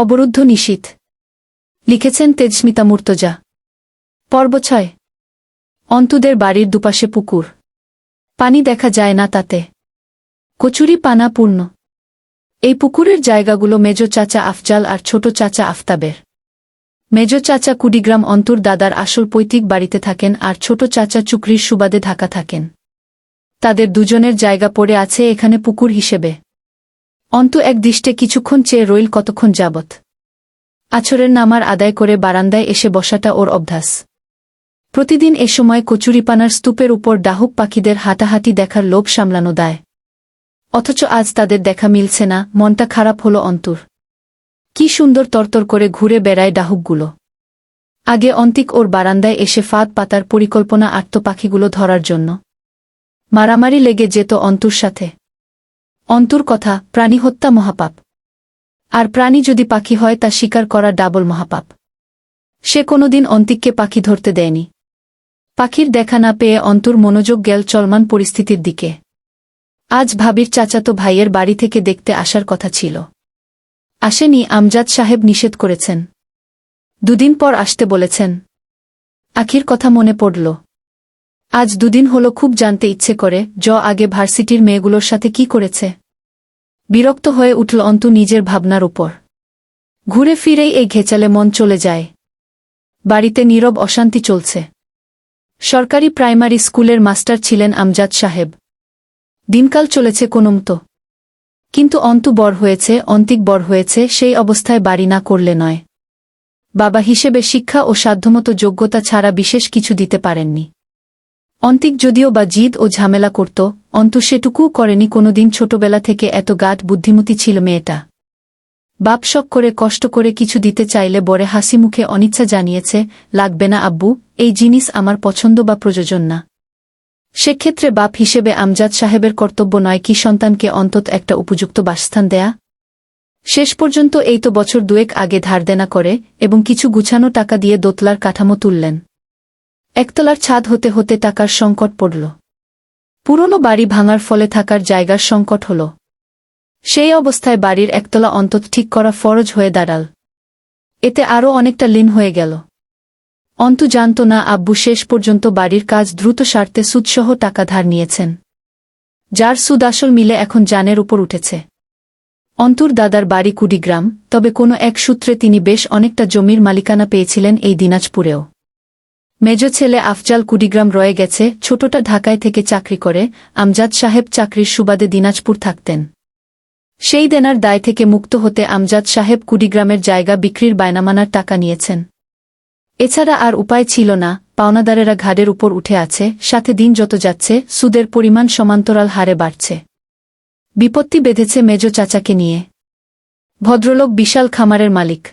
অবরুদ্ধ নিশীথ লিখেছেন তেজস্মিতা মুর্তজা। পর্ব ছয়। অন্তুদের বাড়ির দুপাশে পুকুর। পানি দেখা যায় না তাতে। কচুরি পানা পূর্ণ। এই পুকুরের জায়গাগুলো মেজ চাচা আফজাল আর ছোট চাচা আফতাবের। মেজ চাচা কুড়িগ্রাম অন্তুর দাদার আসল পৈতৃক বাড়িতে থাকেন আর ছোট চাচা চুকরির সুবাদে ঢাকা থাকেন। তাদের দুজনের জায়গা পড়ে আছে এখানে পুকুর হিসেবে। অন্তু এক দৃষ্টে কিছুক্ষণ চেয়ে রইল কতক্ষণ যাবৎ। আছরের নামার আদায় করে বারান্দায় এসে বসাটা ওর অভ্যাস। প্রতিদিন এ সময় কচুরিপানার স্তূপের উপর ডাহুক পাখিদের হাঁটাহাঁটি দেখার লোভ সামলানো দায়। অথচ আজ তাদের দেখা মিলছে না, মনটা খারাপ হল অন্তুর। কি সুন্দর তরতর করে ঘুরে বেড়ায় ডাহুকগুলো। আগে অন্তিক ওর বারান্দায় এসে ফাঁদ পাতার পরিকল্পনা আটত পাখিগুলো ধরার জন্য। মারামারি লেগে যেত অন্তুর সাথে। অন্তুর কথা, প্রাণী হত্যা মহাপাপ। আর প্রাণী যদি পাখি হয়, তা স্বীকার করা ডাবল মহাপাপ। সে কোনোদিন অন্তিককে পাখি ধরতে দেয়নি। পাখির দেখা না পেয়ে অন্তুর মনোযোগ গেল চলমান পরিস্থিতির দিকে। আজ ভাবির চাচাতো ভাইয়ের বাড়ি থেকে দেখতে আসার কথা ছিল। আসেনি, আমজাদ সাহেব নিষেধ করেছেন। দুদিন পর আসতে বলেছেন। আখির কথা মনে পড়ল। আজ দুদিন হলো খুব জানতে ইচ্ছে করে, জ আগে ভার্সিটির মেয়েগুলোর সাথে কি করেছে। বিরক্ত হয়ে উঠল অন্তু নিজের ভাবনার উপর। ঘুরে ফিরেই এই ঘেচালে মন চলে যায়। বাড়িতে নীরব অশান্তি চলছে। সরকারি প্রাইমারি স্কুলের মাস্টার ছিলেন আমজাদ সাহেব। দিনকাল চলেছে কোনমতো। কিন্তু অন্তু বর হয়েছে, অন্তিক বর হয়েছে, সেই অবস্থায় বাড়ি না করলে নয়। বাবা হিসেবে শিক্ষা ও সাধ্যমতো যোগ্যতা ছাড়া বিশেষ কিছু দিতে পারেননি। অন্তিক যদিও বা জিদ ও ঝামেলা করত, অন্তু সেটুকুও করেনি কোনোদিন ছোটবেলা থেকে এত গাঢ় বুদ্ধিমতী ছিল মেয়েটা। বাপ শখ করে, কষ্ট করে কিছু দিতে চাইলে বড়ে হাসি মুখে অনিচ্ছা জানিয়েছে, লাগবে না আব্বু, এই জিনিস আমার পছন্দ বা প্রয়োজন না। সেক্ষেত্রে বাপ হিসেবে আমজাদ সাহেবের কর্তব্য নয় কি সন্তানকে অন্তত একটা উপযুক্ত বাসস্থান দেয়া? শেষ পর্যন্ত এই তো বছর দুয়েক আগে ধার দেনা করে এবং কিছু গুছানো টাকা দিয়ে দোতলার কাঠামো তুললেন। একতলার ছাদ হতে হতে টাকার সংকট পড়ল। পুরনো বাড়ি ভাঙার ফলে থাকার জায়গার সংকট হল। সেই অবস্থায় বাড়ির একতলা অন্তত ঠিক করা ফরজ হয়ে দাঁড়াল। এতে আরও অনেকটা লীন হয়ে গেল। অন্তু জানত না আব্বু শেষ পর্যন্ত বাড়ির কাজ দ্রুত সারতে সুদসহ টাকা ধার নিয়েছেন। যার সুদ আসল মিলে এখন জানের উপর উঠেছে। অন্তুর দাদার বাড়ি কুড়িগ্রাম, তবে কোনো এক সূত্রে তিনি বেশ অনেকটা জমির মালিকানা পেয়েছিলেন এই দিনাজপুরেও। মেজ ছেলে আফজাল কুড়িগ্রাম রয়ে গেছে, ছোটটা ঢাকায় থেকে চাকরি করে, আমজাদ সাহেব চাকরির সুবাদে দিনাজপুর থাকতেন। সেই দেনার দায় থেকে মুক্ত হতে আমজাদ সাহেব কুড়িগ্রামের জায়গা বিক্রির বায়নামানার টাকা নিয়েছেন। এছাড়া আর উপায় ছিল না, পাওনাদারেরা ঘাড়ের উপর উঠে আছে, সাথে দিন যত যাচ্ছে, সুদের পরিমাণ সমান্তরাল হারে বাড়ছে। বিপত্তি বেঁধেছে মেজ চাচাকে নিয়ে। ভদ্রলোক বিশাল খামারের মালিক।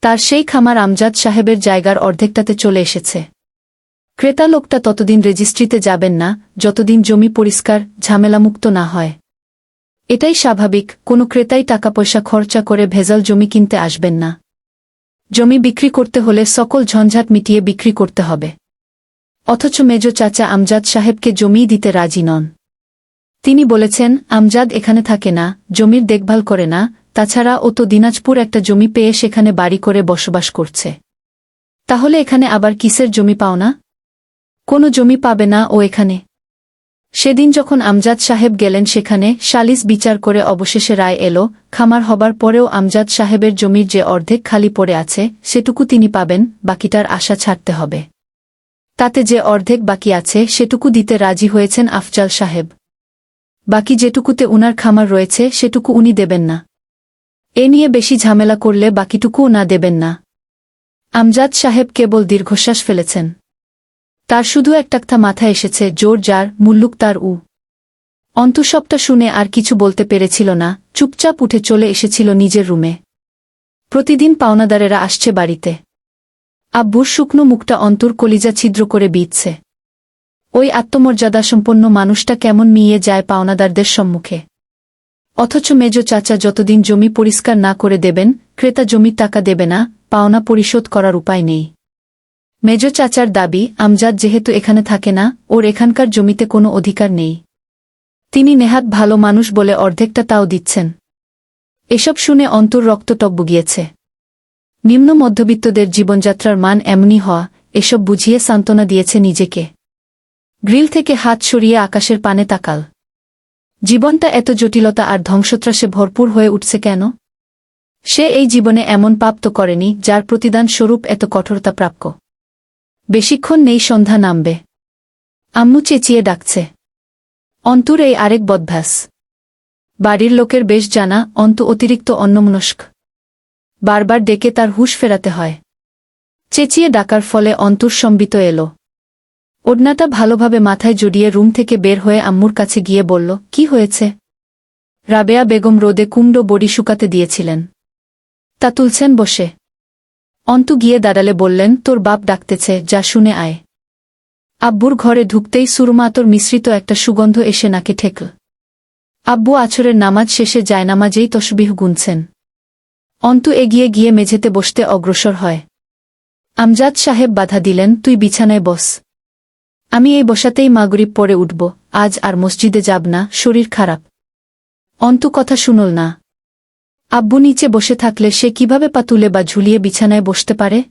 তার সেই খামার আমজাদ সাহেবের জায়গার অর্ধেকটাতে চলে এসেছে। ক্রেতা লোকটা ততদিন রেজিস্ট্রিতে যাবেন না, যতদিন জমি পরিষ্কার, ঝামেলামুক্ত না হয়। এটাই স্বাভাবিক, কোনো ক্রেতাই টাকা পয়সা খরচা করে ভেজাল জমি কিনতে আসবেন না। জমি বিক্রি করতে হলে সকল ঝঞ্ঝাট মিটিয়ে বিক্রি করতে হবে। অথচ মেজ চাচা আমজাদ সাহেবকে জমিই দিতে রাজি নন। তিনি বলেছেন, আমজাদ এখানে থাকে না, জমির দেখভাল করে না, তাছাড়া ও তো দিনাজপুর একটা জমি পেয়ে সেখানে বাড়ি করে বসবাস করছে। তাহলে এখানে আবার কিসের জমি পাও না কোনো জমি পাবে না ও এখানে। সেদিন যখন আমজাদ সাহেব গেলেন সেখানে, সালিস বিচার করে অবশেষে রায় এলো, খামার হবার পরেও আমজাদ সাহেবের জমির যে অর্ধেক খালি পড়ে আছে, সেটুকু তিনি পাবেন, বাকিটার আশা ছাড়তে হবে। তাতে যে অর্ধেক বাকি আছে, সেটুকু দিতে রাজি হয়েছেন আফজাল সাহেব। বাকি যেটুকুতে উনার খামার রয়েছে, সেটুকু উনি দেবেন না। এ নিয়ে বেশি ঝামেলা করলে বাকিটুকুও না দেবেন না। আমজাদ সাহেব কেবল দীর্ঘশ্বাস ফেলেছেন। তার শুধু একটা মাথায় এসেছে, জোর যার, মুল্লুক তার উ। অন্তঃসবটা শুনে আর কিছু বলতে পেরেছিল না, চুপচাপ উঠে চলে এসেছিল নিজের রুমে। প্রতিদিন পাওনাদারেরা আসছে বাড়িতে। আব্বুর শুকনো মুখটা অন্তর কলিজা ছিদ্র করে বিচ্ছে ওই আত্মমর্যাদাসম্পন্ন মানুষটা কেমন মিয়ে যায় পাওনাদারদের সম্মুখে। অথচ মেজ চাচা যতদিন জমি পরিষ্কার না করে দেবেন, ক্রেতা জমির টাকা দেবে না, পাওনা পরিশোধ করার উপায় নেই। মেজ চাচার দাবি, আমজাদ যেহেতু এখানে থাকে না, ওর এখানকার জমিতে কোনো অধিকার নেই। তিনি নেহাত ভালো মানুষ বলে অর্ধেকটা তাও দিচ্ছেন। এসব শুনে অন্তর রক্ত টব্ব গিয়েছে নিম্ন মধ্যবিত্তদের জীবনযাত্রার মান এমনই হওয়া, এসব বুঝিয়ে সান্ত্বনা দিয়েছে নিজেকে। গ্রিল থেকে হাত সরিয়ে আকাশের পানে তাকাল। জীবনটা এত জটিলতা আর ধ্বংসত্রাসে ভরপুর হয়ে উঠছে কেন? সে এই জীবনে এমন পাপ তো করেনি, যার প্রতিদান স্বরূপ এত কঠোরতা প্রাপ্য। বেশিক্ষণ নেই সন্ধ্যা নামবে। আম্মু চেঁচিয়ে ডাকছে। অন্তুর এই আরেক বদভ্যাস। বাড়ির লোকের বেশ জানা, অন্তু অতিরিক্ত অন্যমনস্ক। বারবার ডেকে তার হুশ ফেরাতে হয়। চেঁচিয়ে ডাকার ফলে অন্তর সম্বিত এলো। ওড়নাটা ভালোভাবে মাথায় জড়িয়ে রুম থেকে বের হয়ে আম্মুর কাছে গিয়ে বলল, কি হয়েছে? রাবেয়া বেগম রোদে কুমড়ো বড়ি শুকাতে দিয়েছিলেন। তা তুলছেন বসে। অন্তু গিয়ে দাঁড়ালে বললেন, তোর বাপ ডাকতেছে, যা শুনে আয়। আব্বুর ঘরে ঢুকতেই সুরমাতর মিশ্রিত একটা সুগন্ধ এসে নাকে ঠেকল। আব্বু আছরের নামাজ শেষে জায়নামাজেই তসবিহ গুনছেন। অন্তু এগিয়ে গিয়ে মেঝেতে বসতে অগ্রসর হয়। আমজাদ সাহেব বাধা দিলেন, তুই বিছানায় বস। আমি এই বসাতেই মাগরিব পরে উঠব, আজ আর মসজিদে যাব না, শরীর খারাপ। অন্তু কথা শুনল না। আব্বু নিচে বসে থাকলে সে কীভাবে পা তুলে বা ঝুলিয়ে বিছানায় বসতে পারে?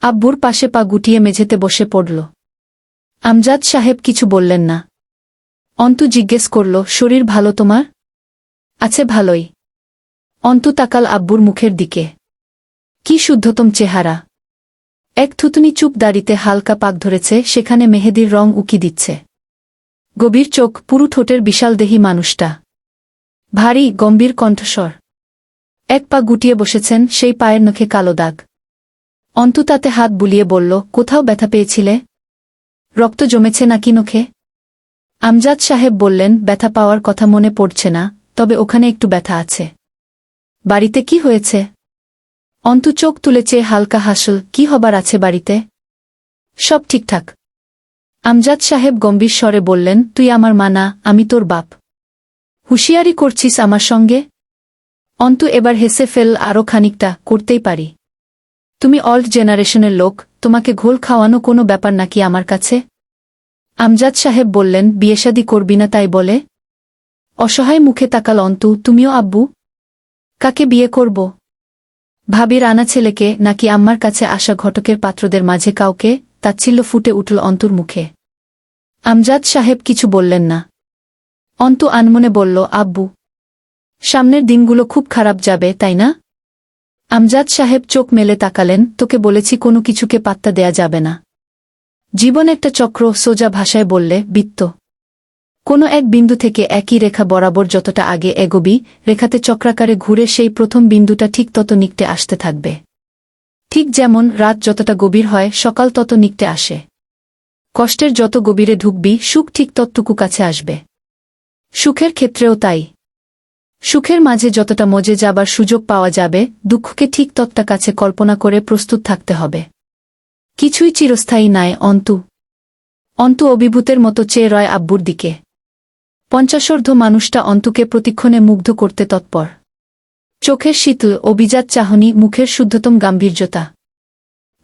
আব্বুর পাশে পা গুটিয়ে মেঝেতে বসে পড়ল। আমজাদ সাহেব কিছু বললেন না। অন্তু জিজ্ঞেস করল, শরীর ভালো তোমার? আছে ভালোই। অন্তু তাকাল আব্বুর মুখের দিকে। কি শুদ্ধতম চেহারা। এক থুতুনি চুপ দাড়িতে হালকা পাক ধরেছে, সেখানে মেহেদির রং উকি দিচ্ছে। গভীর চোখ, পুরু ঠোঁটের বিশাল দেহি মানুষটা। ভারী, গম্ভীর কণ্ঠস্বর। এক পা গুটিয়ে বসেছেন, সেই পায়ের নখে কালো দাগ। অন্তু তাতে হাত বুলিয়ে বলল, কোথাও ব্যথা পেয়েছিলে? রক্ত জমেছে নাকি নখে? আমজাদ সাহেব বললেন, ব্যথা পাওয়ার কথা মনে পড়ছে না, তবে ওখানে একটু ব্যথা আছে। বাড়িতে কি হয়েছে? অন্তু চোখ তুলেছে হালকা হাসল, কি হবার আছে বাড়িতে? সব ঠিকঠাক। আমজাদ সাহেব গম্ভীর স্বরে বললেন, তুই আমার মানা আমি তোর বাপ। হুঁশিয়ারি করছিস আমার সঙ্গে? অন্তু, এবার হেসে ফেল আরও খানিকটা, করতেই পারি। তুমি অল্ড জেনারেশনের লোক, তোমাকে ঘোল খাওয়ানো কোনো ব্যাপার নাকি আমার কাছে? আমজাদ সাহেব বললেন বিয়েশাদি করবি না তাই বলে? অসহায় মুখে তাকাল অন্তু, তুমিও আব্বু? কাকে বিয়ে করব? ভাবির আনা ছেলেকে নাকি আম্মার কাছে আসা ঘটকের পাত্রদের মাঝে কাউকে, তাচ্ছিল্য ফুটে উঠল অন্তুর মুখে। আমজাদ সাহেব কিছু বললেন না। অন্তু আনমনে বলল, আব্বু, সামনের দিনগুলো খুব খারাপ যাবে, তাই না? আমজাদ সাহেব চোখ মেলে তাকালেন, তোকে বলেছি কোনো কিছুকে পাত্তা দেয়া যাবে না। জীবন একটা চক্র, সোজা ভাষায় বললে, বৃত্ত। কোনো এক বিন্দু থেকে একই রেখা বরাবর যতটা আগে এগোবি, রেখাতে চক্রাকারে ঘুরে সেই প্রথম বিন্দুটা ঠিক তত নিকটে আসতে থাকবে। ঠিক যেমন রাত যতটা গভীর হয়, সকাল তত নিকটে আসে। কষ্টের যত গভীরে ঢুকবি, সুখ ঠিক ততটুকু কাছে আসবে। সুখের ক্ষেত্রেও তাই। সুখের মাঝে যতটা মজে যাবার সুযোগ পাওয়া যাবে, দুঃখকে ঠিক ততটা কাছে কল্পনা করে প্রস্তুত থাকতে হবে। কিছুই চিরস্থায়ী নাই, অন্তু। অন্তু অভিভূতের মতো চেয়ে রয় আব্বুর দিকে। পঞ্চাশর্ধ মানুষটা অন্তুকে প্রতিক্ষণে মুগ্ধ করতে তৎপর। চোখের শীতল, অভিজাত চাহনি, মুখের শুদ্ধতম গাম্ভীর্যতা।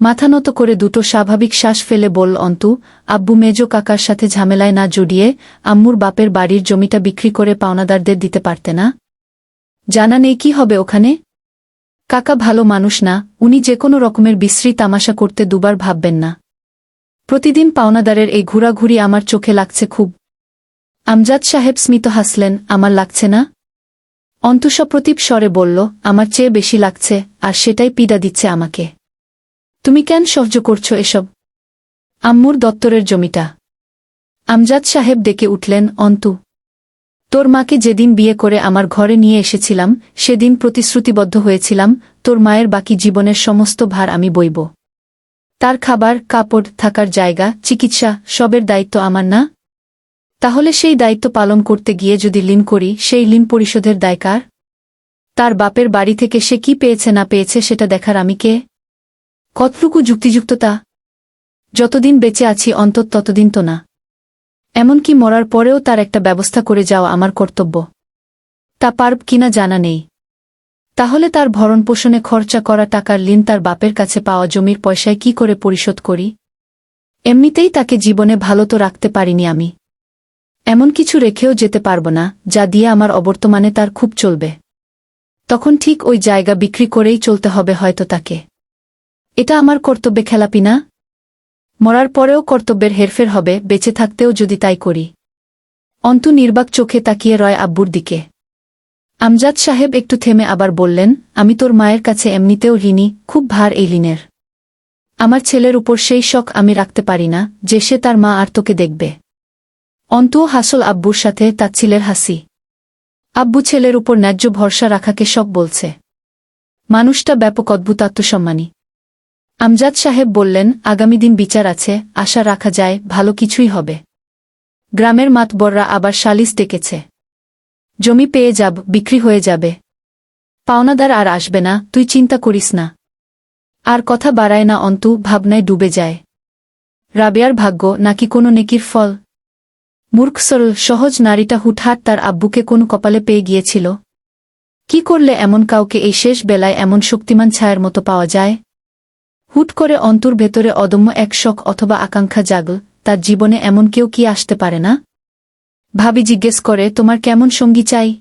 মাথা নত করে দুটো স্বাভাবিক শ্বাস ফেলে বলল, অন্তু, আব্বু মেজো কাকার সাথে ঝামেলায় না জড়িয়ে আম্মুর বাপের বাড়ির জমিটা বিক্রি করে পাওনাদারদের দিতে পারতে না? জানা নেই কি হবে ওখানে? কাকা ভালো মানুষ না, উনি যে কোনো রকমের বিশ্রী তামাশা করতে দুবার ভাববেন না। প্রতিদিন পাওনাদারের এই ঘোরাঘুরি আমার চোখে লাগছে খুব। আমজাদ সাহেব স্মিত হাসলেন, আমার লাগছে না? অন্তুসপ্রতীপ স্বরে বলল, আমার চেয়ে বেশি লাগছে, আর সেটাই পীড়া দিচ্ছে আমাকে। তুমি কেন সহ্য করছ এসব? আম্মুর দত্তরের জমিটা। আমজাদ সাহেব ডেকে উঠলেন, অন্তু, তোর মাকে যেদিন বিয়ে করে আমার ঘরে নিয়ে এসেছিলাম, সেদিন প্রতিশ্রুতিবদ্ধ হয়েছিলাম, তোর মায়ের বাকি জীবনের সমস্ত ভার আমি বইব। তার খাবার, কাপড়, থাকার জায়গা, চিকিৎসা, সবের দায়িত্ব আমার না? তাহলে সেই দায়িত্ব পালন করতে গিয়ে যদি লিন করি, সেই লিন পরিশোধের দায়কার তার বাপের বাড়ি থেকে সে কি পেয়েছে না পেয়েছে সেটা দেখার আমি কে? কতটুকু যুক্তিযুক্ততা? যতদিন বেঁচে আছি অন্তত ততদিন তো না। এমনকি মরার পরেও তার একটা ব্যবস্থা করে যাওয়া আমার কর্তব্য। তা পারব কিনা জানা নেই। তাহলে তার ভরণ পোষণে খরচা করা টাকার লিন তার বাপের কাছে পাওয়া জমির পয়সায় কি করে পরিশোধ করি? এমনিতেই তাকে জীবনে ভালো তো রাখতে পারিনি আমি। এমন কিছু রেখেও যেতে পারব না, যা দিয়ে আমার অবর্তমানে তার খুব চলবে। তখন ঠিক ওই জায়গা বিক্রি করেই চলতে হবে হয়তো তাকে। এটা আমার কর্তব্যে খেলাপি না? মরার পরেও কর্তব্যের হেরফের হবে, বেঁচে থাকতেও যদি তাই করি। অন্তু নির্বাক চোখে তাকিয়ে রয় আব্বুর দিকে। আমজাদ সাহেব একটু থেমে আবার বললেন, আমি তোর মায়ের কাছে এমনিতেও ঋণী, খুব ভার এই ঋণের। আমার ছেলের উপর সেই শখ আমি রাখতে পারি না, যে সে তার মা আর তোকে দেখবে। অন্তুও হাসল আব্বুর সাথে তাচ্ছিলের হাসি। আব্বু ছেলের উপর ন্যায্য ভরসা রাখাকে সব বলছে। মানুষটা ব্যাপক অদ্ভুত আত্মসম্মানী। আমজাদ সাহেব বললেন, আগামী দিন বিচার আছে, আশা রাখা যায়, ভালো কিছুই হবে। গ্রামের মাতবররা আবার সালিশ ডেকেছে। জমি পেয়ে যাব, বিক্রি হয়ে যাবে। পাওনাদার আর আসবে না, তুই চিন্তা করিস না। আর কথা বাড়ায় না অন্তু, ভাবনায় ডুবে যায়। রাবেয়ার ভাগ্য নাকি কোনো নেকির ফল? মূর্খ সরল সহজ নারীটা হুটহাট তার আব্বুকে কোন কপালে পেয়ে গিয়েছিল? কি করলে এমন কাউকে এই শেষ বেলায় এমন শক্তিমান ছায়ার মতো পাওয়া যায়? হুট করে অন্তর ভেতরে অদম্য এক শখ অথবা আকাঙ্ক্ষা জাগল, তার জীবনে এমন কেউ কি আসতে পারে না? ভাবি জিজ্ঞেস করে, তোমার কেমন সঙ্গী চাই?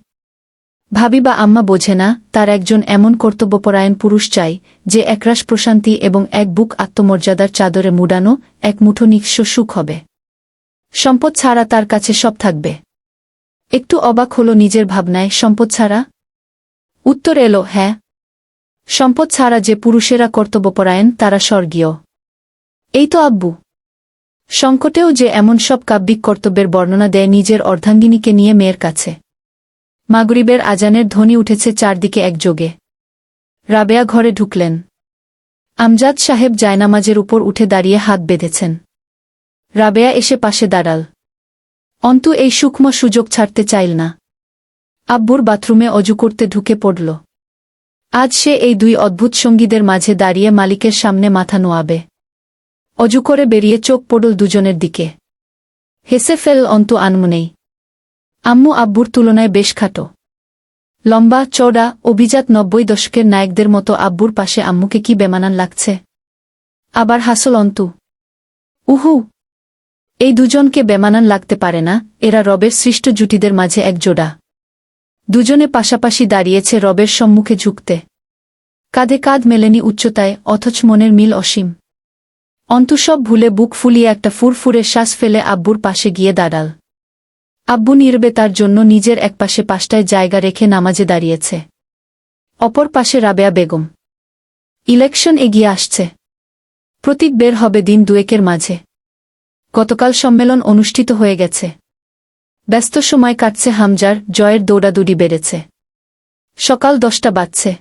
ভাবি, বা আম্মা বোঝে না, তার একজন এমন কর্তব্যপরায়ণ পুরুষ চাই, যে একরাশ প্রশান্তি এবং এক বুক আত্মমর্যাদার চাদরে মুড়ানো, এক মুঠো নিঃস্ব সুখ হবে। সম্পদ ছাড়া তার কাছে সব থাকবে। একটু অবাক হল নিজের ভাবনায়, সম্পদ ছাড়া? উত্তর এলো হ্যাঁ। সম্পদ ছাড়া যে পুরুষেরা কর্তব্যপরায়ণ, তারা স্বর্গীয়। এই তো আব্বু। সংকটেও যে এমন সব কাব্যিক কর্তব্যের বর্ণনা দেয় নিজের অর্ধাঙ্গিনীকে নিয়ে মেয়ের কাছে। মাগরিবের আজানের ধ্বনি উঠেছে চারদিকে একযোগে। রাবেয়া ঘরে ঢুকলেন। আমজাদ সাহেব জায়নামাজের উপর উঠে দাঁড়িয়ে হাত বেঁধেছেন। রাবেয়া এসে পাশে দাঁড়াল। অন্তু এই সূক্ষ্ম সুযোগ ছাড়তে চাইল না। আব্বুর বাথরুমে অজু করতে ঢুকে পড়ল। আজ সে এই দুই অদ্ভুত সঙ্গীদের মাঝে দাঁড়িয়ে মালিকের সামনে মাথা নোয়াবে। অজু করে বেরিয়ে চোখ পড়ল দুজনের দিকে। হেসে ফেল, অন্তু আনমনেই আম্মু আব্বুর তুলনায় বেশ খাটো। লম্বা চড়া অভিজাত নব্বই দশকের নায়কদের মতো আব্বুর পাশে আম্মুকে কি বেমানান লাগছে? আবার হাসল অন্তু। উহু এই দুজনকে বেমানান লাগতে পারে না, এরা রবের সৃষ্ট জুটিদের মাঝে এক জোড়া। দুজনে পাশাপাশি দাঁড়িয়েছে রবের সম্মুখে ঝুঁকতে। কাঁধে কাঁধ মেলেনি উচ্চতায়, অথচ মনের মিল অসীম। অন্তসব ভুলে বুক ফুলিয়ে একটা ফুরফুরে শ্বাস ফেলে আব্বুর পাশে গিয়ে দাঁড়াল। আব্বু নির্বে তার জন্য নিজের একপাশে পাশটায় জায়গা রেখে নামাজে দাঁড়িয়েছে। অপর পাশে রাবেয়া বেগম। ইলেকশন এগিয়ে আসছে। প্রতীক বের হবে দিন দুয়েকের মাঝে। গতকাল সম্মেলন অনুষ্ঠিত হয়ে গেছে। ব্যস্ত সময় কাটছে হামজার, জয়ের দৌড়াদৌড়ি বেড়েছে। সকাল দশটা বাজছে।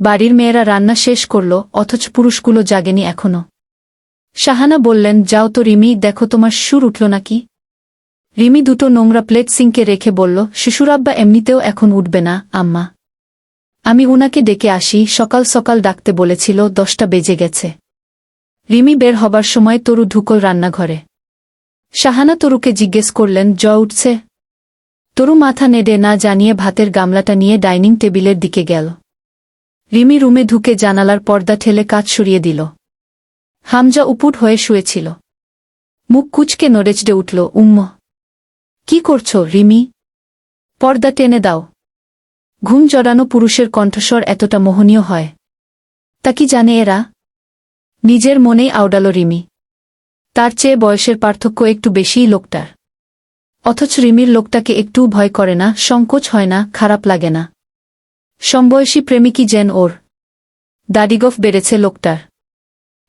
বাড়ির মেয়েরা রান্না শেষ করল, অথচ পুরুষগুলো জাগেনি এখনও। শাহানা বললেন, যাও তো রিমি, দেখো তোমার সুর উঠল নাকি? রিমি দুটো নোংরা প্লেট সিঙ্কে রেখে বলল শিশুরাব্বা এমনিতেও এখন উঠবে না, আম্মা। আমি উনাকে ডেকে আসি, সকাল সকাল ডাকতে বলেছিল, দশটা বেজে গেছে। রিমি বের হবার সময় তরু ঢুকল রান্নাঘরে। শাহানা তরুকে জিজ্ঞেস করলেন জ উঠছে? তরু মাথা নেড়ে না জানিয়ে ভাতের গামলাটা নিয়ে ডাইনিং টেবিলের দিকে গেল। রিমি রুমে ঢুকে জানালার পর্দা ঠেলে কাজ সরিয়ে দিল। হামজা উপুট হয়ে শুয়েছিল। মুখ কুচকে নড়েচড়ে উঠল, উম্ম, কি করছ রিমি? পর্দা টেনে দাও। ঘুম জড়ানো পুরুষের কণ্ঠস্বর এতটা মোহনীয় হয়। তা কি জানে এরা? নিজের মনেই আওডাল রিমি। তার চেয়ে বয়সের পার্থক্য একটু বেশিই লোকটার। অথচ রিমির লোকটাকে একটুও ভয় করে না, সংকোচ হয় না, খারাপ লাগে না। সমবয়সী প্রেমিকই যেন ওর দাড়িগফ বেড়েছে লোকটার।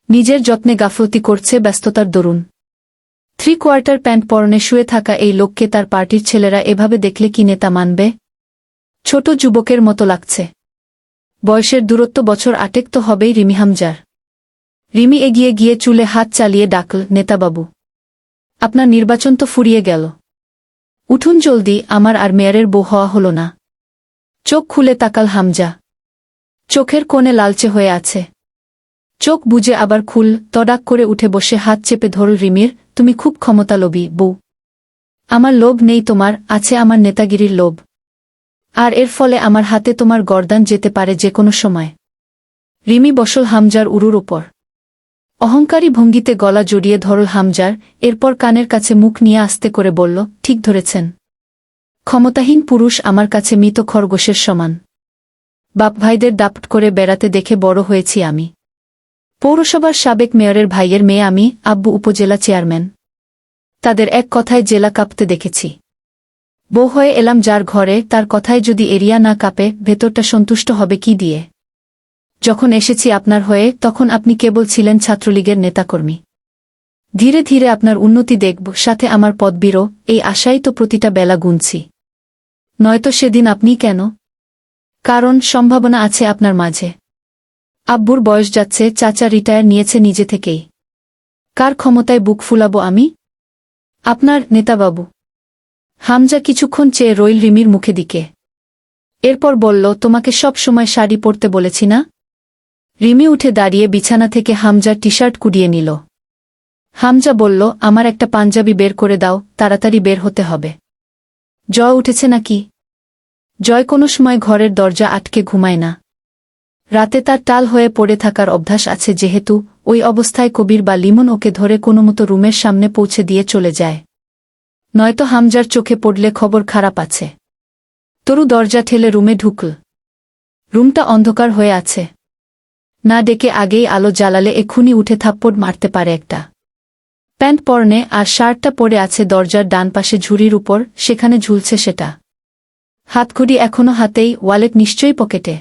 নিজের যত্নে গাফলতি করছে ব্যস্ততার দরুন। থ্রি কোয়ার্টার প্যান্ট পরনে শুয়ে থাকা এই লোককে তার পার্টির ছেলেরা এভাবে দেখলে কি নেতা মানবে? ছোট যুবকের মতো লাগছে। বয়সের দূরত্ব বছর আটেক তো হবেই রিমি হামজার। রিমি এগিয়ে গিয়ে চুলে হাত চালিয়ে ডাকল নেতাবাবু। আপনার নির্বাচন তো ফুরিয়ে গেল। উঠুন জলদি, আমার আর মেয়ারের বউ হওয়া হল না। চোখ খুলে তাকাল হামজা। চোখের কোণে লালচে হয়ে আছে। চোখ বুঝে আবার খুল তডাক করে উঠে বসে হাত চেপে ধরল রিমির, তুমি খুব ক্ষমতা ক্ষমতালোভী, বউ। আমার লোভ নেই তোমার, আছে আমার নেতাগিরির লোভ। আর এর ফলে আমার হাতে তোমার গরদান যেতে পারে যে কোনো সময়। রিমি বসল হামজার উরুর ওপর অহংকারী ভঙ্গিতে গলা জড়িয়ে ধরল হামজার, এরপর কানের কাছে মুখ নিয়ে আস্তে করে বলল, ঠিক ধরেছেন। ক্ষমতাহীন পুরুষ আমার কাছে মৃত খরগোশের সমান। বাপ ভাইদের দাপট করে বেড়াতে দেখে বড় হয়েছি আমি। পৌরসভার সাবেক মেয়রের ভাইয়ের মেয়ে আমি, আব্বু উপজেলা চেয়ারম্যান। তাদের এক কথায় জেলা কাঁপতে দেখেছি। বউ হয়ে এলাম যার ঘরে, তার কথায় যদি এরিয়া না কাঁপে, ভেতরটা সন্তুষ্ট হবে কি দিয়ে? যখন এসেছি আপনার হয়ে, তখন আপনি কেবল ছিলেন ছাত্রলীগের নেতাকর্মী। ধীরে ধীরে আপনার উন্নতি দেখব, সাথে আমার পদবিরও, এই আশাই তো প্রতিটা বেলা গুনছি। নয়তো সেদিন আপনি কেন? কারণ সম্ভাবনা আছে আপনার মাঝে। আব্বুর বয়স যাচ্ছে, চাচা রিটায়ার নিয়েছে নিজে থেকেই। কার ক্ষমতায় বুক ফুলাবো আমি? আপনার নেতাবাবু। হামজা কিছুক্ষণ চেয়ে রইল রিমির মুখে দিকে। এরপর বলল, তোমাকে সব সময় শাড়ি পরতে বলেছি না? রিমি উঠে দাঁড়িয়ে বিছানা থেকে হামজার টি শার্ট কুড়িয়ে নিল। হামজা বলল, আমার একটা পাঞ্জাবি বের করে দাও, তাড়াতাড়ি বের হতে হবে। জয় উঠেছে নাকি? জয় কোনো সময় ঘরের দরজা আটকে ঘুমায় না। রাতে তার টাল হয়ে পড়ে থাকার অভ্যাস আছে যেহেতু, ওই অবস্থায় কবির বা লিমন ওকে ধরে কোনো মতো রুমের সামনে পৌঁছে দিয়ে চলে যায়। নয়তো হামজার চোখে পড়লে খবর খারাপ আছে। তরু দরজা ঠেলে রুমে ঢুকল। রুমটা অন্ধকার হয়ে আছে। না ডেকে আগেই আলো জ্বালালে এক্ষুনি উঠে থাপ্পড় মারতে পারে একটা। প্যান্ট পরনে আর শার্টটা পরে আছে দরজার ডান পাশে ঝুড়ির উপর, সেখানে ঝুলছে সেটা। হাতঘড়ি এখনও হাতেই, ওয়ালেট নিশ্চয়ই পকেটে।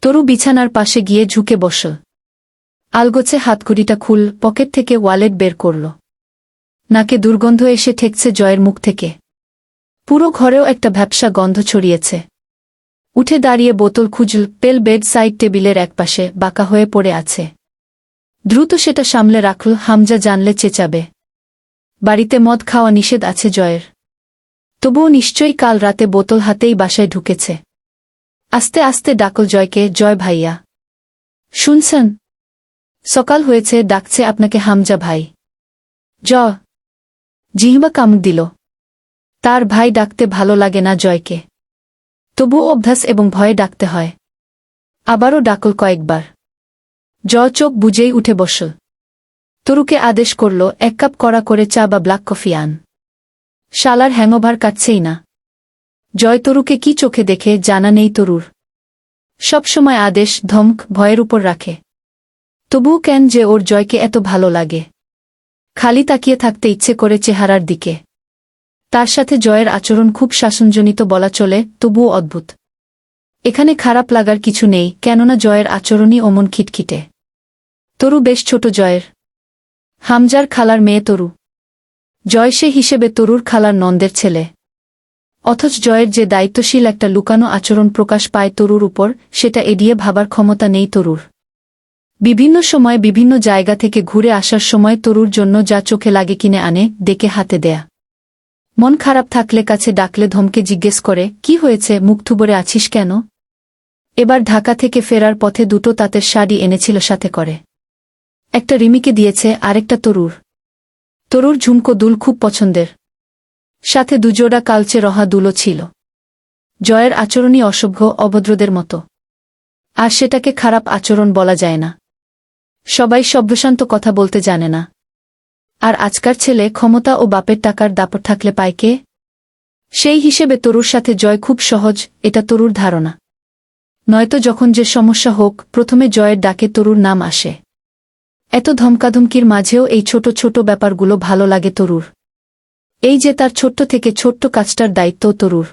তরু বিছানার পাশে গিয়ে ঝুঁকে বসল। আলগোছে হাতঘড়িটা খুল, পকেট থেকে ওয়ালেট বের করল। নাকে দুর্গন্ধ এসে ঠেকছে জয়ের মুখ থেকে। পুরো ঘরেও একটা ভ্যাপসা গন্ধ ছড়িয়েছে। উঠে দাঁড়িয়ে বোতল খুঁজল পেল বেড সাইড টেবিলের একপাশে, বাঁকা হয়ে পড়ে আছে। দ্রুত সেটা সামলে রাখল, হামজা জানলে চেঁচাবে। বাড়িতে মদ খাওয়া নিষেধ আছে জয়ের। তবুও নিশ্চয়ই কাল রাতে বোতল হাতেই বাসায় ঢুকেছে। আস্তে আস্তে ডাকল জয়কে, জয় ভাইয়া। শুনছেন? সকাল হয়েছে, ডাকছে আপনাকে হামজা ভাই। জ। জিহবা কামড় দিল। তার ভাই ডাকতে ভালো লাগে না জয়কে। তবুও অভ্যাস এবং ভয়ে ডাকতে হয়। আবারও ডাকল কয়েকবার। জ চোখ বুঝেই উঠে বসল। তরুকে আদেশ করল, এক কাপ কড়া করে চা বা ব্ল্যাক কফি আন। শালার হ্যাংওভার কাটছেই না। জয় তরুকে কি চোখে দেখে জানা নেই তরুর। সবসময় আদেশ, ধমক, ভয়ের উপর রাখে। তবুও কেন যে ওর জয়কে এত ভালো লাগে। খালি তাকিয়ে থাকতে ইচ্ছে করে চেহারার দিকে। তার সাথে জয়ের আচরণ খুব শাসনজনিত বলা চলে, তবুও অদ্ভুত। এখানে খারাপ লাগার কিছু নেই, কেননা জয়ের আচরণই অমন খিটখিটে। তরু বেশ ছোট জয়ের। হামজার খালার মেয়ে তরু। জয় সে হিসেবে তরুর খালার নন্দের ছেলে। অথচ জয়ের যে দায়িত্বশীল একটা লুকানো আচরণ প্রকাশ পায় তরুর উপর, সেটা এড়িয়ে ভাবার ক্ষমতা নেই তরুর। বিভিন্ন সময় বিভিন্ন জায়গা থেকে ঘুরে আসার সময় তরুর জন্য যা চোখে লাগে কিনে আনে, ডেকে হাতে দেয়া। মন খারাপ থাকলে কাছে ডাকলে ধমকে জিজ্ঞেস করে, কি হয়েছে? মুখ থুবরে আছিস কেন? এবার ঢাকা থেকে ফেরার পথে দুটো তাঁতের শাড়ি এনেছিল সাথে করে। একটা রিমিকে দিয়েছে, আরেকটা তরুর। তরুর ঝুমকো দুল খুব পছন্দের। সাথে দুজোড়া কালচে রহা দুলো ছিল। জয়ের আচরণই অসভ্য, অভদ্রদের মতো। আর সেটাকে খারাপ আচরণ বলা যায় না। সবাই সভ্যশান্ত কথা বলতে জানে না। আর আজকার ছেলে ক্ষমতা ও বাপের টাকার দাপট থাকলে পায় কে? সেই হিসেবে তরুর সাথে জয় খুব সহজ, এটা তরুর ধারণা। নয়তো যখন যে সমস্যা হোক, প্রথমে জয়ের ডাকে তরুর নাম আসে। এত ধমকাধমকির মাঝেও এই ছোট ছোট ব্যাপারগুলো ভালো লাগে তরুর। এই যে তার ছোট্ট থেকে ছোট্ট কাজটার দায়িত্ব তরুর।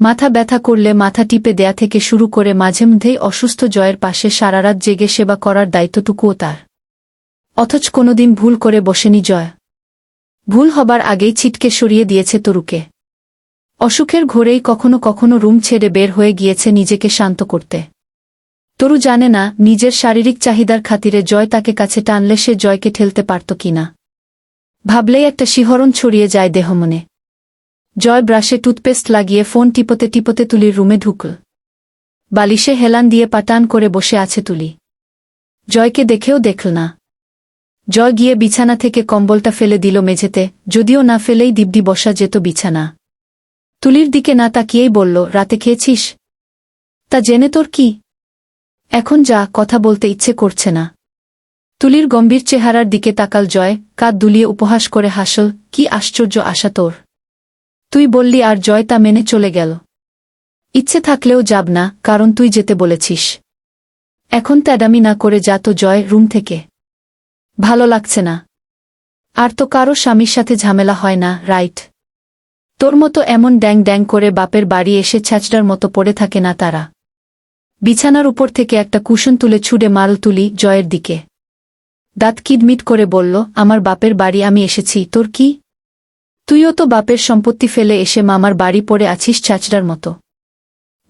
মাথা ব্যথা করলে মাথা টিপে দেয়া থেকে শুরু করে মাঝে মধ্যেই অসুস্থ জয়ের পাশে সারারাত জেগে সেবা করার দায়িত্বটুকুও তার। অথচ কোনোদিন ভুল করে বসেনি জয়। ভুল হবার আগেই ছিটকে সরিয়ে দিয়েছে তরুকে। অসুখের ঘোরেই কখনো কখনো রুম ছেড়ে বের হয়ে গিয়েছে নিজেকে শান্ত করতে। তরু জানে না, নিজের শারীরিক চাহিদার খাতিরে জয় তাকে কাছে টানলে সে জয়কে ঠেলতে পারত কিনা। ভাবলেই একটা শিহরণ ছড়িয়ে যায় দেহমনে জয় ব্রাশে টুথপেস্ট লাগিয়ে ফোন টিপতে টিপতে তুলির রুমে ঢুকল। বালিশে হেলান দিয়ে পাটান করে বসে আছে তুলি। জয়কে দেখেও দেখল না। জয় গিয়ে বিছানা থেকে কম্বলটা ফেলে দিল মেঝেতে, যদিও না ফেলেই দিব্যি বসা যেত বিছানা। তুলির দিকে না তাকিয়েই বলল, রাতে খেয়েছিস? তা জেনে তোর কি? এখন যা, কথা বলতে ইচ্ছে করছে না। তুলির গম্ভীর চেহারার দিকে তাকাল জয় কাদ দুলিয়ে উপহাস করে হাসল, কি আশ্চর্য আশা তোর। তুই বললি আর জয় তা মেনে চলে গেল। ইচ্ছে থাকলেও যাব না, কারণ তুই যেতে বলেছিস। এখন ত্যাডামি না করে যা তো জয়, রুম থেকে। ভালো লাগছে না। আর তো কারও স্বামীর সাথে ঝামেলা হয় না, রাইট? তোর মতো এমন ড্যাং ড্যাং করে বাপের বাড়ি এসে ছ্যাচড়ার মতো পড়ে থাকে না তারা। বিছানার উপর থেকে একটা কুশন তুলে ছুড়ে মাল তুলি জয়ের দিকে। দাঁত কিডমিট করে বলল, আমার বাপের বাড়ি আমি এসেছি, তোর কি? তুইও তো বাপের সম্পত্তি ফেলে এসে মামার বাড়ি পড়ে আছিস ছ্যাচড়ার মতো।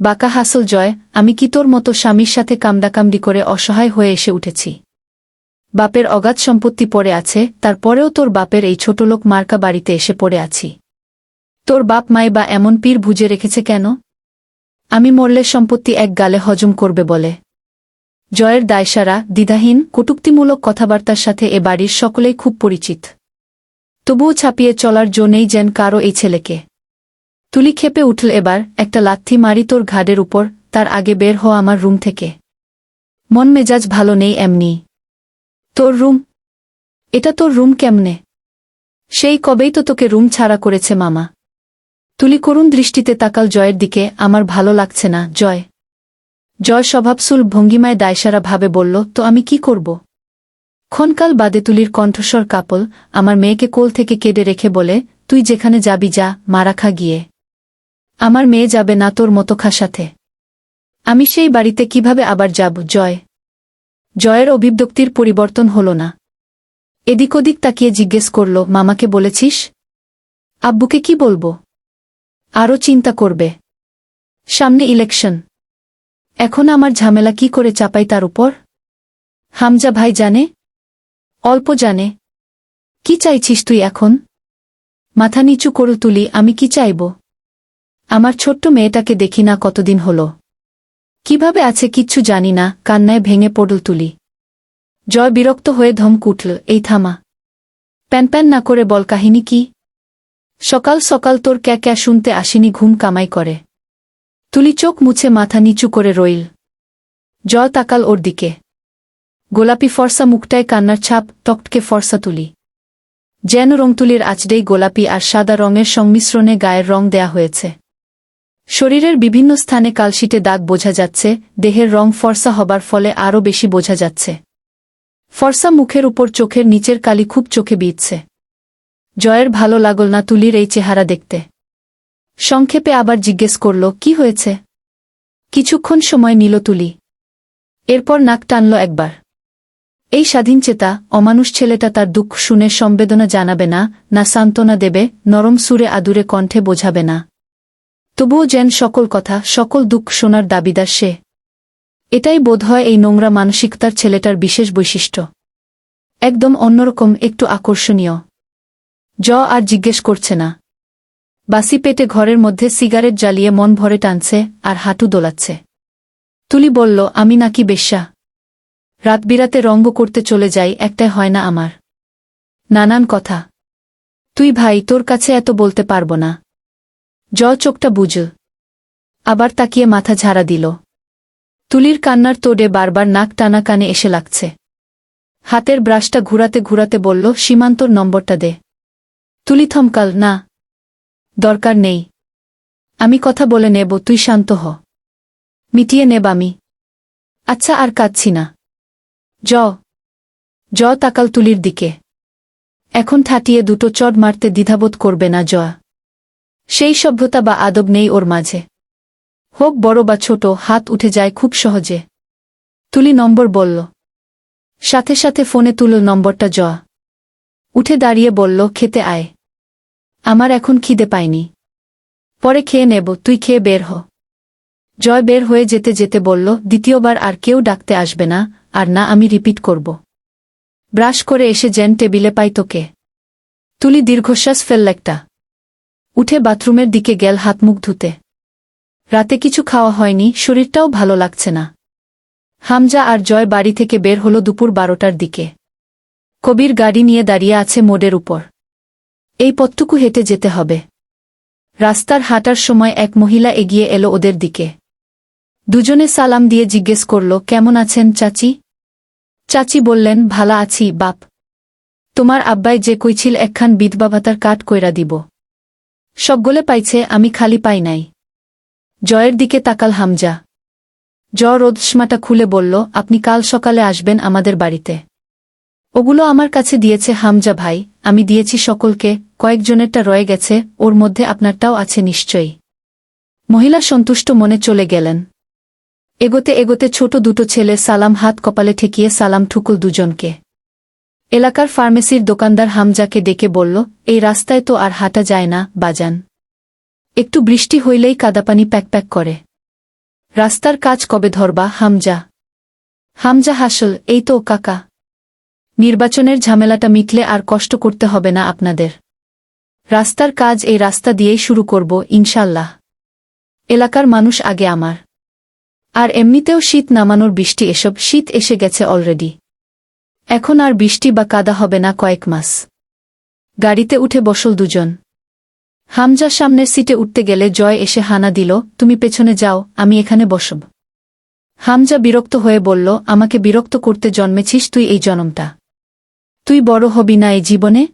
বাকা হাসল জয়, আমি কি তোর মতো স্বামীর সাথে কামডাকামডি করে অসহায় হয়ে এসে উঠেছি? বাপের অগাধ সম্পত্তি পড়ে আছে, তারপরেও তোর বাপের এই ছোটলোক মার্কা বাড়িতে এসে পড়ে আছি। তোর বাপ মাই বা এমন পীর ভুজে রেখেছে কেন? আমি মরলে সম্পত্তি এক গালে হজম করবে বলে। জয়ের দায়সারা, দ্বিধাহীন, কটুক্তিমূলক কথাবার্তার সাথে এ বাড়ির সকলেই খুব পরিচিত। তবুও ছাপিয়ে চলার জন্যেই যেন কারও এই ছেলেকে। তুলি খেপে উঠল এবার, একটা লাথি মারি তোর ঘাড়ের উপর, তার আগে বের হও আমার রুম থেকে। মন মেজাজ ভালো নেই এমনি। তোর রুম? এটা তোর রুম কেমনে? সেই কবেই তো তোকে রুম ছাড়া করেছে মামা। তুলি করুণ দৃষ্টিতে তাকাল জয়ের দিকে, আমার ভালো লাগছে না, জয়। জয় স্বভাবসুল ভঙ্গিমায় দায়সারা ভাবে বলল, তো আমি কি করব? ক্ষণকাল বাদে তুলির কণ্ঠস্বর কাপল, আমার মেয়েকে কোল থেকে কেড়ে রেখে বলে, তুই যেখানে যাবি যা মারাখা গিয়ে। আমার মেয়ে যাবে না তোর মতো খা সাথে আমি সেই বাড়িতে কীভাবে আবার যাব, জয়? জয়ের অভিব্যক্তির পরিবর্তন হল না। এদিক ওদিক তাকিয়ে জিজ্ঞেস করল, মামাকে বলেছিস? আব্বুকে কি বলব? আরও চিন্তা করবে। সামনে ইলেকশন এখন আমার ঝামেলা কি করে চাপাই তার উপর? হামজা ভাই জানে। অল্প জানে। কি চাইছিস তুই এখন? মাথা নিচু করে তুলি, আমি কি চাইব? আমার ছোট্ট মেয়েটাকে দেখি না কতদিন হল। কীভাবে আছে কিচ্ছু জানি না, কান্নায় ভেঙে পড়ল তুলি। জয় বিরক্ত হয়ে ধমক উঠল, এই থামা। প্যান প্যান না করে বল কাহিনী কি? সকাল সকাল তোর ক্যা ক্যা শুনতে আসেনি, ঘুম কামাই করে। তুলি চোখ মুছে মাথা নিচু করে রইল। জয় তাকাল ওর দিকে। গোলাপি ফর্সা মুখটায় কান্নার ছাপ টকটকে ফর্সা তুলি। যেন রংতুলির আচড়েই গোলাপি আর সাদা রঙের সংমিশ্রণে গায়ের রং দেয়া হয়েছে। শরীরের বিভিন্ন স্থানে কালশিটে দাগ বোঝা যাচ্ছে, দেহের রং ফর্সা হবার ফলে আরও বেশি বোঝা যাচ্ছে। ফর্সা মুখের উপর চোখের নিচের কালি খুব চোখে বিচ্ছে জয়ের ভালো লাগল না তুলির এই চেহারা দেখতে। সংক্ষেপে আবার জিজ্ঞেস করল, কি হয়েছে? কিছুক্ষণ সময় নিল তুলি। এরপর নাক টানল একবার। এই স্বাধীনচেতা অমানুষ ছেলেটা তার দুঃখ শুনে সম্বেদনা জানাবে না না সান্ত্বনা দেবে, নরম সুরে আদুরে কণ্ঠে বোঝাবে না। তবুও যেন সকল কথা, সকল দুঃখ শোনার দাবিদার সে। এটাই বোধহয় এই নোংরা মানসিকতার ছেলেটার বিশেষ বৈশিষ্ট্য। একদম অন্যরকম, একটু আকর্ষণীয়। জ আর জিজ্ঞেস করছে না। বাসি পেটে ঘরের মধ্যে সিগারেট জ্বালিয়ে মন ভরে টানছে আর হাঁটু দোলাচ্ছে। তুলি বলল, আমি নাকি বেশ্যা। রাত বিরাতে রঙ্গ করতে চলে যাই, একটাই হয় না আমার। নানান কথা। তুই ভাই, তোর কাছে এত বলতে পারব না। জ চোখটা বুঝ। আবার তাকিয়ে মাথা ঝাড়া দিল। তুলির কান্নার তোড়ে বারবার নাক টানা কানে এসে লাগছে। হাতের ব্রাশটা ঘুরাতে ঘুরাতে বলল, সীমান্তর নম্বরটা দে। তুলি থমকাল, না, দরকার নেই। আমি কথা বলে নেব, তুই শান্ত হ। মিটিয়ে নেব আমি। আচ্ছা আর কাঁদছি না। জ জ তাকাল তুলির দিকে। এখন ঠাটিয়ে দুটো চট মারতে দ্বিধাবোধ করবে না জ। সেই সভ্যতা বা আদব নেই ওর মাঝে। হোক বড় বা ছোট, হাত উঠে যায় খুব সহজে। তুলি নম্বর বলল। সাথে সাথে ফোনে তুলল নম্বরটা জ। উঠে দাঁড়িয়ে বলল, খেতে আয়। আমার এখন খিদে পায়নি। পরে খেয়ে নেব, তুই খেয়ে বের হ। জয় বের হয়ে যেতে যেতে বলল, দ্বিতীয়বার আর কেউ ডাকতে আসবে না, আর না আমি রিপিট করব। ব্রাশ করে এসে জেন টেবিলে পাই তোকে। তুলি দীর্ঘশ্বাস ফেলল একটা। উঠে বাথরুমের দিকে গেল হাত মুখ ধুতে। রাতে কিছু খাওয়া হয়নি, শরীরটাও ভালো লাগছে না। হামজা আর জয় বাড়ি থেকে বের হলো দুপুর বারোটার দিকে। কবির গাড়ি নিয়ে দাঁড়িয়ে আছে মোডের উপর। এই পথটুকু হেঁটে যেতে হবে। রাস্তার হাঁটার সময় এক মহিলা এগিয়ে এলো ওদের দিকে। দুজনে সালাম দিয়ে জিজ্ঞেস করল, কেমন আছেন চাচি? চাচি বললেন, ভালা আছি, বাপ। তোমার আব্বাই যে কইছিল একখান বিধবা ভাতার কাঠ কইরা দিব। সবগোলে পাইছে, আমি খালি পাই নাই। জয়ের দিকে তাকাল হামজা। জ রোদসমাটা খুলে বলল, আপনি কাল সকালে আসবেন আমাদের বাড়িতে। ওগুলো আমার কাছে দিয়েছে হামজা ভাই, আমি দিয়েছি সকলকে, কয়েকজনেরটা রয়ে গেছে, ওর মধ্যে আপনারটাও আছে নিশ্চয়ই। মহিলা সন্তুষ্ট মনে চলে গেলেন। এগোতে এগোতে ছোট দুটো ছেলে সালাম হাত কপালে ঠেকিয়ে সালাম ঠুকুল দুজনকে। এলাকার ফার্মেসির দোকানদার হামজাকে ডেকে বলল, এই রাস্তায় তো আর হাঁটা যায় না, বাজান। একটু বৃষ্টি হইলেই কাদাপানি প্যাক প্যাক করে। রাস্তার কাজ কবে ধরবা, হামজা? হামজা হাসল, এই তো, কাকা। নির্বাচনের ঝামেলাটা মিটলে আর কষ্ট করতে হবে না আপনাদের। রাস্তার কাজ এই রাস্তা দিয়েই শুরু করব, ইনশাল্লাহ। এলাকার মানুষ আগে আমার। আর এমনিতেও শীত নামানোর বৃষ্টি এসব, শীত এসে গেছে অলরেডি। এখন আর বৃষ্টি বা কাদা হবে না কয়েক মাস। গাড়িতে উঠে বসল দুজন। হামজা সামনের সিটে উঠতে গেলে জয় এসে হানা দিল, তুমি পেছনে যাও, আমি এখানে বসব। হামজা বিরক্ত হয়ে বলল, আমাকে বিরক্ত করতে জন্মেছিস তুই এই জনমটা। তুই বড় হবি না এই জীবনে?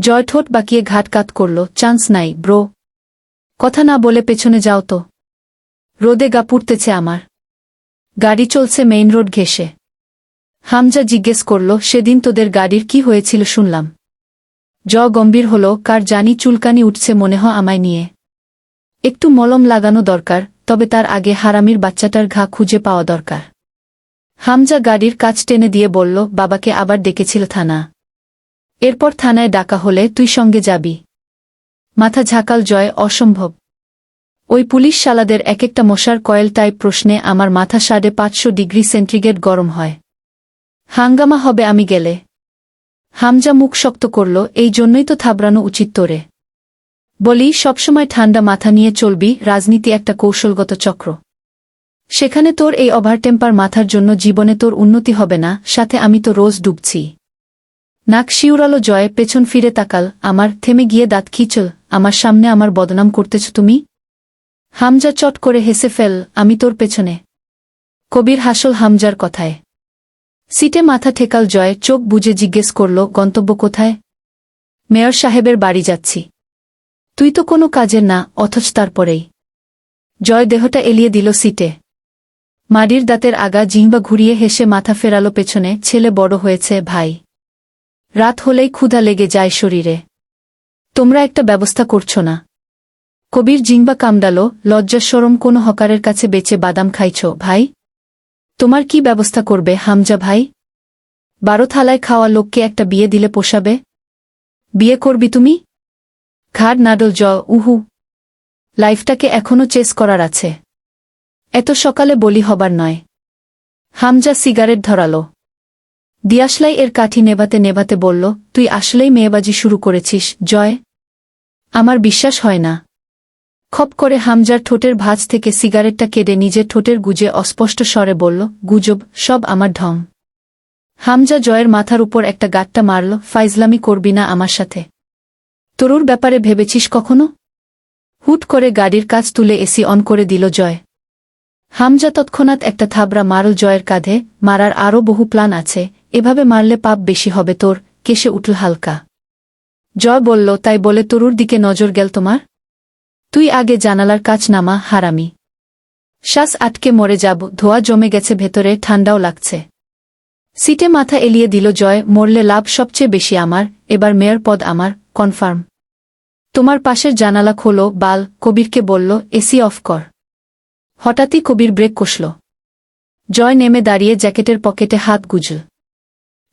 জয় ঠোঁট বাকিয়ে ঘাট কাত করল, চান্স নাই, ব্রো। কথা না বলে পেছনে যাও তো। রোদে গা পুড়তেছে আমার। গাড়ি চলছে মেইন রোড ঘেসে হামজা জিজ্ঞেস করল, সেদিন তোদের গাড়ির কি হয়েছিল শুনলাম। জ গম্ভীর হল, কার জানি চুলকানি উঠছে মনে হয় আমায় নিয়ে। একটু মলম লাগানো দরকার, তবে তার আগে হারামির বাচ্চাটার ঘা খুঁজে পাওয়া দরকার। হামজা গাড়ির কাজ টেনে দিয়ে বলল, বাবাকে আবার ডেকেছিল থানা। এরপর থানায় ডাকা হলে তুই সঙ্গে যাবি। মাথা ঝাঁকাল জয়, অসম্ভব। ওই পুলিশ শালাদের এক একটা মশার কয়েল টাইপ প্রশ্নে আমার মাথা সাড়ে পাঁচশো ডিগ্রি সেন্টিগ্রেড গরম হয়। হাঙ্গামা হবে আমি গেলে। হামজা মুখ শক্ত করল, এই জন্যই তো থাবড়ানো উচিত তোরে। বলি, সবসময় ঠান্ডা মাথা নিয়ে চলবি, রাজনীতি একটা কৌশলগত চক্র। সেখানে তোর এই ওভারটেম্পার মাথার জন্য জীবনে তোর উন্নতি হবে না, সাথে আমি তো রোজ ডুবছি। নাক শিউরালো জয়ে পেছন ফিরে তাকাল, আমার থেমে গিয়ে দাঁত খিচল, আমার সামনে আমার বদনাম করতেছ তুমি? হামজা চট করে হেসে ফেল, আমি তোর পেছনে। কবির হাসল হামজার কথায়। সিটে মাথা ঠেকাল জয়, চোখ বুঝে জিজ্ঞেস করল, গন্তব্য কোথায়? মেয়র সাহেবের বাড়ি যাচ্ছি। তুই তো কোনো কাজের না, অথচ তারপরেই। জয় দেহটা এলিয়ে দিল সিটে। মাডির দাঁতের আগা জিহ্বা ঘুরিয়ে হেসে মাথা ফেরালো পেছনে, ছেলে বড় হয়েছে, ভাই। রাত হলেই ক্ষুধা লেগে যায় শরীরে। তোমরা একটা ব্যবস্থা করছ না। কবির জিংবা কামডালো লজ্জা সরম কোনো হকারের কাছে বেচে বাদাম খাইছ, ভাই। তোমার কি ব্যবস্থা করবে, হামজা ভাই? বারো থালায় খাওয়া লোককে একটা বিয়ে দিলে পোষাবে? বিয়ে করবি তুমি? ঘাড় নাডল জ, উহু। লাইফটাকে এখনও চেস করার আছে। এত সকালে বলি হবার নয়। হামজা সিগারেট ধরালো। দিয়াশলাই এর কাঠি নেভাতে নেভাতে বলল, তুই আসলেই মেয়েবাজি শুরু করেছিস, জয়। আমার বিশ্বাস হয় না। খপ করে হামজার ঠোঁটের ভাঁজ থেকে সিগারেটটা কেড়ে নিজের ঠোঁটের গুজে অস্পষ্ট স্বরে বলল, গুজব, সব আমার ঢং। হামজা জয়ের মাথার উপর একটা গাট্টা মারল, ফাইজলামি করবি না আমার সাথে। তরুর ব্যাপারে ভেবেছিস কখনো? হুট করে গাড়ির কাজ তুলে এসি অন করে দিল জয়। হামজা তৎক্ষণাৎ একটা থাবড়া মারল জয়ের কাঁধে, মারার আরও বহু প্ল্যান আছে, এভাবে মারলে পাপ বেশি হবে তোর। কেসে উঠল হালকা। জয় বলল, তাই বলে তরুর দিকে নজর গেল তোমার? তুই আগে জানালার কাছ নামা, হারামি। শ্বাস আটকে মরে যাব, ধোয়া জমে গেছে, ভেতরে ঠান্ডাও লাগছে। সিটে মাথা এলিয়ে দিল জয়, মরলে লাভ সবচেয়ে বেশি আমার, এবার মেয়র পদ আমার, কনফার্ম। তোমার পাশের জানালা খোলো, বাল, কবিরকে বলল, এসি অফ কর। হঠাৎই কবির ব্রেক কষল। জয় নেমে দাঁড়িয়ে জ্যাকেটের পকেটে হাত গুজল।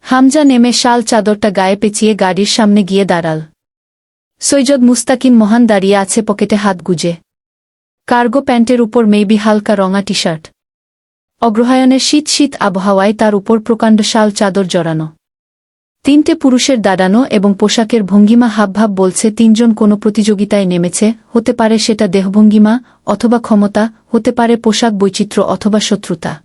হামজা নেমে শাল চাদরটা গায়ে পেঁচিয়ে গাড়ির সামনে গিয়ে দাঁড়াল। সৈয়দ মুস্তাকিম মহান দাঁড়িয়ে আছে পকেটে হাত গুজে। কার্গো প্যান্টের উপর মেবি হালকা রঙা টি শার্ট অগ্রহায়ণের শীত শীত আবহাওয়ায় তার উপর প্রকাণ্ড শাল চাদর জড়ানো। তিনটে পুরুষের দাঁড়ানো এবং পোশাকের ভঙ্গিমা হাবভাব বলছে তিনজন কোনো প্রতিযোগিতায় নেমেছে, হতে পারে সেটা দেহভঙ্গিমা অথবা ক্ষমতা, হতে পারে পোশাক বৈচিত্র্য অথবা শত্রুতা।